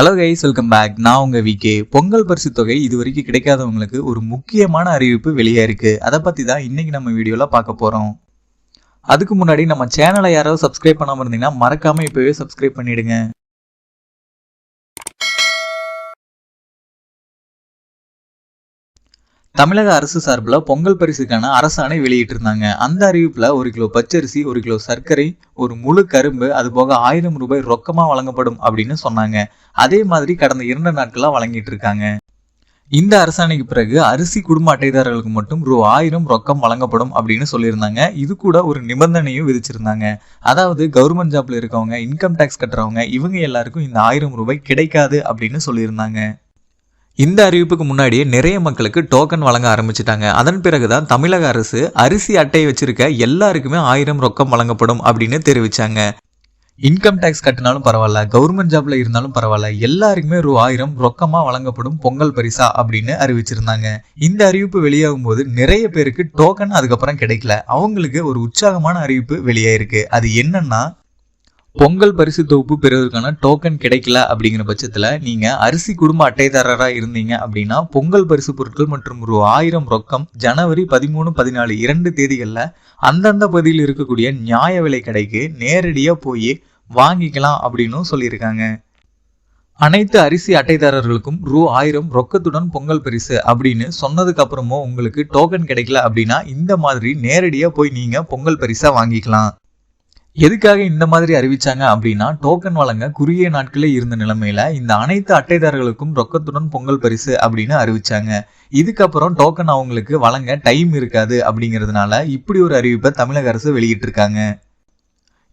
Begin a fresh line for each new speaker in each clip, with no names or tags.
Hello guys welcome back நான் உங்கள் VK Pongal பரிசு தொகை இது வரைக்கும் கிடைக்காதவங்களுக்கு ஒரு முக்கியமான அறிவிப்பு வெளியே இருக்குது அதை பற்றி தான் இன்றைக்கி நம்ம வீடியோவில் பார்க்க போகிறோம் அதுக்கு முன்னாடி நம்ம சேனலை யாராவது சப்ஸ்கிரைப் பண்ணாமல் இருந்தீங்கன்னா மறக்காமல் இப்பவே சப்ஸ்கிரைப் பண்ணிவிடுங்க தமிழக அரசு சார்பில் பொங்கல் பரிசுக்கான அரசாணை வெளியிட்டிருந்தாங்க. அந்த அறிவிப்பில் ஒரு கிலோ பச்சரிசி ஒரு கிலோ சர்க்கரை ஒரு முழு கரும்பு அது போக ஆயிரம் ரூபாய் ரொக்கமாக வழங்கப்படும் அப்படின்னு சொன்னாங்க. அதே மாதிரி கடந்த இரண்டு நாட்களாக வழங்கிட்டு இருக்காங்க இந்த அரசாணைக்கு பிறகு அரிசி குடும்ப அட்டைதாரர்களுக்கு மட்டும் ரூ ஆயிரம் ரொக்கம் வழங்கப்படும் அப்படின்னு சொல்லியிருந்தாங்க. இது கூட ஒரு நிபந்தனையும் விதிச்சிருந்தாங்க. அதாவது கவர்மெண்ட் ஜாப்ல இருக்கவங்க இன்கம் டேக்ஸ் கட்டுறவங்க இவங்க எல்லாருக்கும் இந்த ஆயிரம் ரூபாய் கிடைக்காது அப்படின்னு சொல்லியிருந்தாங்க. இந்த அறிவிப்புக்கு முன்னாடியே நிறைய மக்களுக்கு டோக்கன் வழங்க ஆரம்பிச்சிட்டாங்க. அதன் பிறகுதான் தமிழக அரசு அரிசி அட்டை வச்சிருக்க எல்லாருக்குமே ஆயிரம் ரொக்கம் வழங்கப்படும் அப்படின்னு தெரிவிச்சாங்க. இன்கம் டேக்ஸ் கட்டினாலும் பரவாயில்ல கவர்மெண்ட் ஜாப்ல இருந்தாலும் பரவாயில்ல எல்லாருக்குமே ரூ. ஆயிரம் ரொக்கமா வழங்கப்படும் பொங்கல் பரிசா அப்படின்னு அறிவிச்சிருந்தாங்க. இந்த அறிவிப்பு வெளியாகும் போது நிறைய பேருக்கு டோக்கன் அதுக்கப்புறம் கிடைக்கல. அவங்களுக்கு ஒரு உற்சாகமான அறிவிப்பு வெளியாயிருக்கு. அது என்னன்னா பொங்கல் பரிசு தொகுப்பு பெறுவதற்கான டோக்கன் கிடைக்கல அப்படிங்கிற பட்சத்தில் நீங்கள் அரிசி குடும்ப அட்டைதாரராக இருந்தீங்க அப்படின்னா பொங்கல் பரிசு பொருட்கள் மற்றும் ரூ ஆயிரம் ரொக்கம் ஜனவரி பதிமூணு பதினாலு இரண்டு தேதிகளில் அந்தந்த பகுதியில் இருக்கக்கூடிய நியாய விலை கடைக்கு நேரடியாக போய் வாங்கிக்கலாம் அப்படின்னு சொல்லியிருக்காங்க. அனைத்து அரிசி அட்டைதாரர்களுக்கும் ரூ ஆயிரம் ரொக்கத்துடன் பொங்கல் பரிசு அப்படின்னு சொன்னதுக்கு அப்புறமும் உங்களுக்கு டோக்கன் கிடைக்கல அப்படின்னா இந்த மாதிரி நேரடியாக போய் நீங்கள் பொங்கல் பரிசாக வாங்கிக்கலாம். எதுக்காக இந்த மாதிரி அறிவிச்சாங்க அப்படின்னா டோக்கன் வழங்க குறுகிய நாட்களே இருந்த நிலைமையில இந்த அனைத்து அட்டைதாரர்களுக்கும் ரொக்கத்துடன் பொங்கல் பரிசு அப்படின்னு அறிவிச்சாங்க. இதுக்கப்புறம் டோக்கன் அவங்களுக்கு வழங்க டைம் இருக்காது அப்படிங்கிறதுனால இப்படி ஒரு அறிவிப்பை தமிழக அரசு வெளியிட்டிருக்காங்க.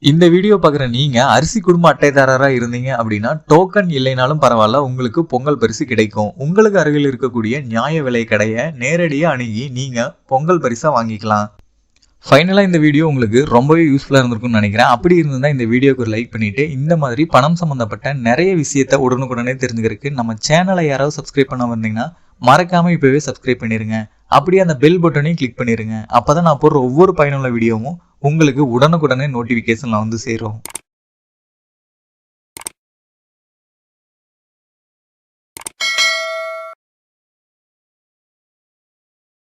இந்த வீடியோ பார்க்குற நீங்கள் அரிசி குடும்ப அட்டைதாரராக இருந்தீங்க அப்படின்னா டோக்கன் இல்லைனாலும் பரவாயில்ல உங்களுக்கு பொங்கல் பரிசு கிடைக்கும். உங்களுக்கு அருகில் இருக்கக்கூடிய நியாய விலை கடையை நேரடியாக அணுகி நீங்கள் பொங்கல் பரிசாக வாங்கிக்கலாம். ஃபைனலாக இந்த வீடியோ உங்களுக்கு ரொம்பவே யூஸ்ஃபுல்லாக இருந்திருக்கும்னு நினைக்கிறேன். அப்படி இருந்தால் இந்த வீடியோக்கு ஒரு லைக் பண்ணிவிட்டு இந்த மாதிரி பணம் சம்மந்தப்பட்ட நிறைய விஷயத்த உடனுக்குடனே தெரிஞ்சுக்கிறதுக்கு நம்ம சேனலை யாராவது சப்ஸ்கிரைப் பண்ண வந்தீங்கன்னா மறக்காமல் இப்போவே சப்ஸ்கிரைப் பண்ணிடுங்க அப்படியே அந்த பெல் பட்டனையும் கிளிக் பண்ணிடுங்க அப்போ தான் நான் போடுற ஒவ்வொரு பயனுள்ள வீடியோவும் உங்களுக்கு உடனுக்குடனே நோட்டிஃபிகேஷனில் வந்து சேரும்.